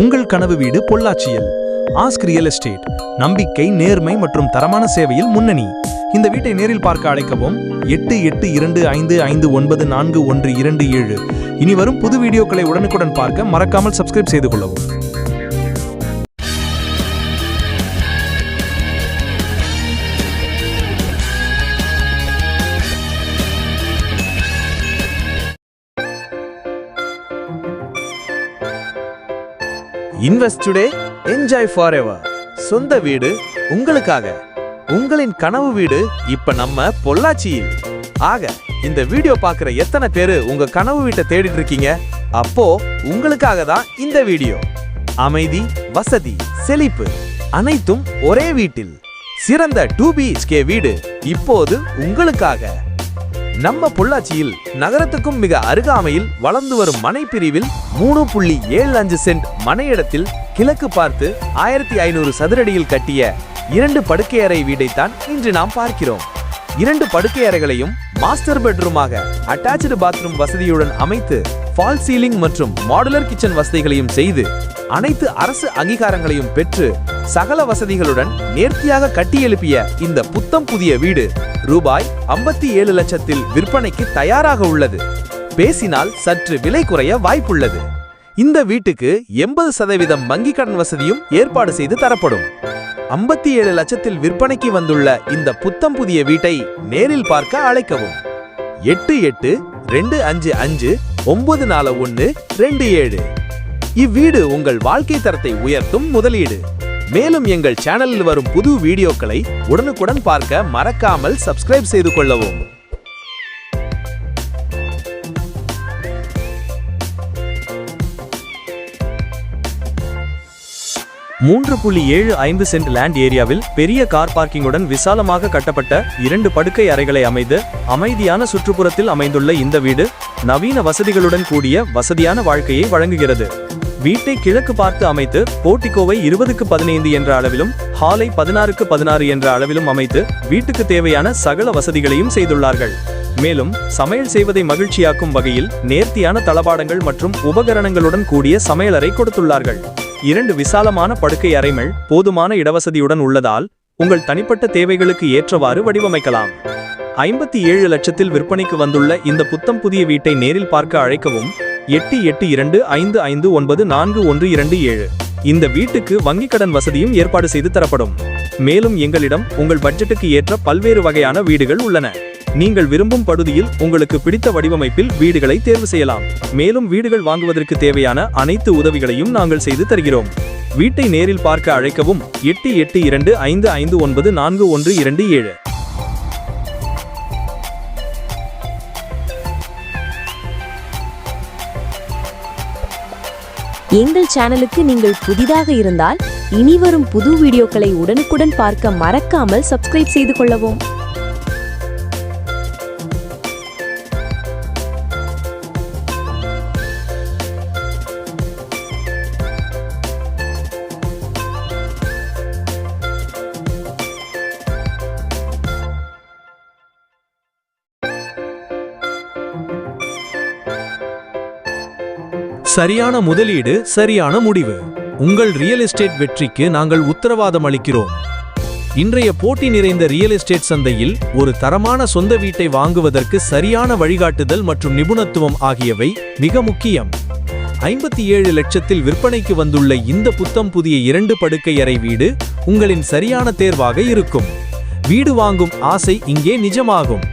உங்கள் கனவு வீடு பொள்ளாச்சியில். ஆஸ்க் ரியல் எஸ்டேட் நம்பிக்கை நேர்மை மற்றும் தரமான சேவையில் முன்னணி. இந்த வீட்டை நேரில் பார்க்க அழைக்கவும். எட்டு எட்டு இரண்டு ஐந்து ஐந்து ஒன்பது நான்கு ஒன்று இரண்டு ஏழு. இனி வரும் புது வீடியோக்களை உடனுக்குடன் பார்க்க மறக்காமல் சப்ஸ்கிரைப் செய்து கொள்ளவும். Invest today enjoy forever சொந்த வீடு உங்களுக்காக. உங்களின் கனவு வீடு இப்ப நம்ம பொள்ளாச்சியில். ஆக இந்த வீடியோ பார்க்குற எத்தனை பேரு உங்க கனவு வீட்டை தேடிட்டு இருக்கீங்க? அப்போ உங்களுக்காக தான் இந்த வீடியோ அமைதி வசதி செழிப்பு அனைத்தும் ஒரே வீட்டில். சிறந்த டூ பிஹெச்கே வீடு இப்போது உங்களுக்காக. நம்ம பொள்ளாச்சியில் நகரத்துக்கும் மிக அருகாமையில் வளர்ந்து வரும் மனை பிரிவில் மூணு புள்ளி ஏழு அஞ்சு சென்ட் மனையிடத்தில் கிழக்கு பார்த்து ஆயிரத்தி ஐநூறு சதுரடியில் கட்டிய இரண்டு படுக்கை அறை வீடைத்தான் இன்று நாம் பார்க்கிறோம். இரண்டு படுக்கை அறைகளையும் மாஸ்டர் பெட்ரூமாக அட்டாச்சு பாத்ரூம் வசதியுடன் அமைத்து ஃபால் சீலிங் மற்றும் மாடுலர் கிச்சன் வசதிகளையும் செய்து அனைத்து அரசு அங்கீகாரங்களையும் பெற்று சகல வசதிகளுடன் நேர்த்தியாக கட்டியெழுப்பிய இந்த புத்தம் புதிய வீடு ரூபாய் ஐம்பத்தி ஏழு லட்சத்தில் விற்பனைக்கு தயாராக உள்ளது. பேசினால் சற்று விலை குறைய வாய்ப்புள்ளது. இந்த வீட்டுக்கு எண்பது சதவீதம் வங்கி கடன் வசதியும் ஏற்பாடு செய்து தரப்படும். ஐம்பத்தி ஏழு லட்சத்தில் விற்பனைக்கு வந்துள்ள இந்த புத்தம் புதிய வீட்டை நேரில் பார்க்க அழைக்கவும். எட்டு எட்டு ரெண்டு அஞ்சு அஞ்சு ஒன்பது நாலு ஒன்று ரெண்டு ஏழு. இவ்வீடு உங்கள் வாழ்க்கை தரத்தை உயர்த்தும் முதலீடு. மேலும் எங்கள் சேனலில் வரும் புது வீடியோக்களை உடனுக்குடன் பார்க்க மறக்காமல் சப்ஸ்கிரைப் செய்து கொள்ளவும். மூன்று புள்ளி ஏழு ஐந்து சென்ட் லேண்ட் ஏரியாவில் பெரிய கார் பார்க்கிங்குடன் விசாலமாக கட்டப்பட்ட இரண்டு படுக்கை அறைகளை அமைந்து அமைதியான சுற்றுப்புறத்தில் அமைந்துள்ள இந்த வீடு நவீன வசதிகளுடன் கூடிய வசதியான வாழ்க்கையை வழங்குகிறது. வீட்டை கிழக்கு பார்த்து அமைத்து போர்டிகோவை இருபதுக்கு பதினைந்து என்ற அளவிலும் ஹாலை பதினாறுக்கு பதினாறு என்ற அளவிலும் அமைத்து வீட்டுக்கு தேவையான சகல வசதிகளையும் செய்துள்ளார்கள். மேலும் சமையல் செய்வதை மகிழ்ச்சியாக்கும் வகையில் நேர்த்தியான தளபாடங்கள் மற்றும் உபகரணங்களுடன் கூடிய சமையலறை கொடுத்துள்ளார்கள். இரண்டு விசாலமான படுக்கை அறைகள் போதுமான இடவசதியுடன் உள்ளதால் உங்கள் தனிப்பட்ட தேவைகளுக்கு ஏற்றவாறு வடிவமைக்கலாம். ஐம்பத்தி ஏழு லட்சத்தில் விற்பனைக்கு வந்துள்ள இந்த புத்தம் புதிய வீட்டை நேரில் பார்க்க அழைக்கவும் எட்டு எட்டு இரண்டு ஐந்து ஐந்து ஒன்பது நான்கு ஒன்று இரண்டு ஏழு. இந்த வீட்டுக்கு வங்கிக் கடன் வசதியும் ஏற்பாடு செய்து தரப்படும். மேலும் எங்களிடம் உங்கள் பட்ஜெட்டுக்கு ஏற்ற பல்வேறு வகையான வீடுகள் உள்ளன. நீங்கள் விரும்பும் பகுதியில் உங்களுக்கு பிடித்த வடிவமைப்பில் வீடுகளை தேர்வு செய்யலாம். மேலும் வீடுகள் வாங்குவதற்கு தேவையான அனைத்து உதவிகளையும் நாங்கள் செய்து தருகிறோம். வீட்டை நேரில் பார்க்க அழைக்கவும் எட்டு எட்டு இரண்டு ஐந்து ஐந்து ஒன்பது நான்கு ஒன்று இரண்டு ஏழு. எங்கள் சேனலுக்கு நீங்கள் புதிதாக இருந்தால் இனி வரும் புது வீடியோக்களை உடனுக்குடன் பார்க்க மறக்காமல் சப்ஸ்கிரைப் செய்து கொள்ளவும். சரியான முதலீடு சரியான முடிவு. உங்கள் ரியல் எஸ்டேட் வெற்றிக்கு நாங்கள் உத்தரவாதம் அளிக்கிறோம். இன்றைய போட்டி நிறைந்த ரியல் எஸ்டேட் சந்தையில் ஒரு தரமான சொந்த வீட்டை வாங்குவதற்கு சரியான வழிகாட்டுதல் மற்றும் நிபுணத்துவம் ஆகியவை மிக முக்கியம். ஐம்பத்தி ஏழு லட்சத்தில் விற்பனைக்கு வந்துள்ள இந்த புத்தம் புதிய இரண்டு படுக்கை அறை வீடு உங்களின் சரியான தேர்வாக இருக்கும். வீடு வாங்கும் ஆசை இங்கே நிஜமாகும்.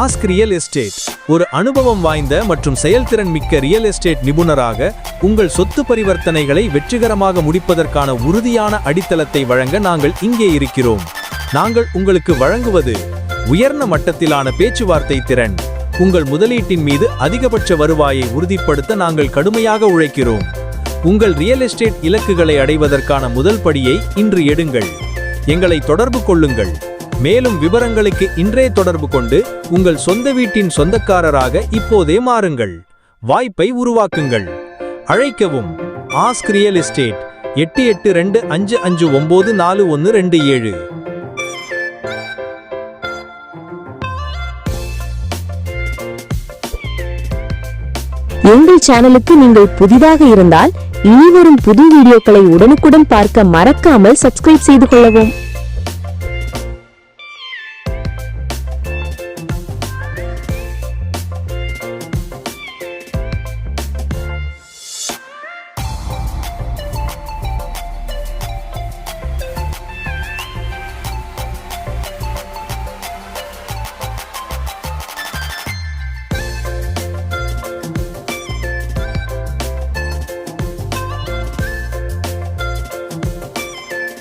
Ask real estate. ஒரு அனுபவம் வாய்ந்த மற்றும் செயல்திறன் மிக்க ரியல் எஸ்டேட் நிபுணராக உங்கள் சொத்து பரிவர்த்தனைகளை வெற்றிகரமாக முடிப்பதற்கான உறுதியான அடித்தளத்தை வழங்க நாங்கள் இங்கே இருக்கிறோம். நாங்கள் உங்களுக்கு வழங்குவது உயர்ந்த மட்டத்திலான பேச்சுவார்த்தை திறன். உங்கள் முதலீட்டின் மீது அதிகபட்ச வருவாயை உறுதிப்படுத்த நாங்கள் கடுமையாக உழைக்கிறோம். உங்கள் ரியல் எஸ்டேட் இலக்குகளை அடைவதற்கான முதல் படியை இன்று எடுங்கள். எங்களை தொடர்பு கொள்ளுங்கள். மேலும் விவரங்களுக்கு இன்றே தொடர்பு கொண்டு உங்கள் சொந்த வீட்டின் சொந்தக்காரராக இப்போதே மாறுங்கள். வாய்ப்பை உருவாக்குங்கள். அழைக்கவும். ஆஸ்க் ரியல் எஸ்டேட் எட்டு எட்டு ரெண்டு அஞ்சு அஞ்சு ஒம்பது நாலு ஒன்று ரெண்டு ஏழு. எங்கள் சேனலுக்கு நீங்கள் புதிதாக இருந்தால் இனிவரும் புது வீடியோக்களை உடனுக்குடன் பார்க்க மறக்காமல் சப்ஸ்கிரைப் செய்து கொள்ளவும்.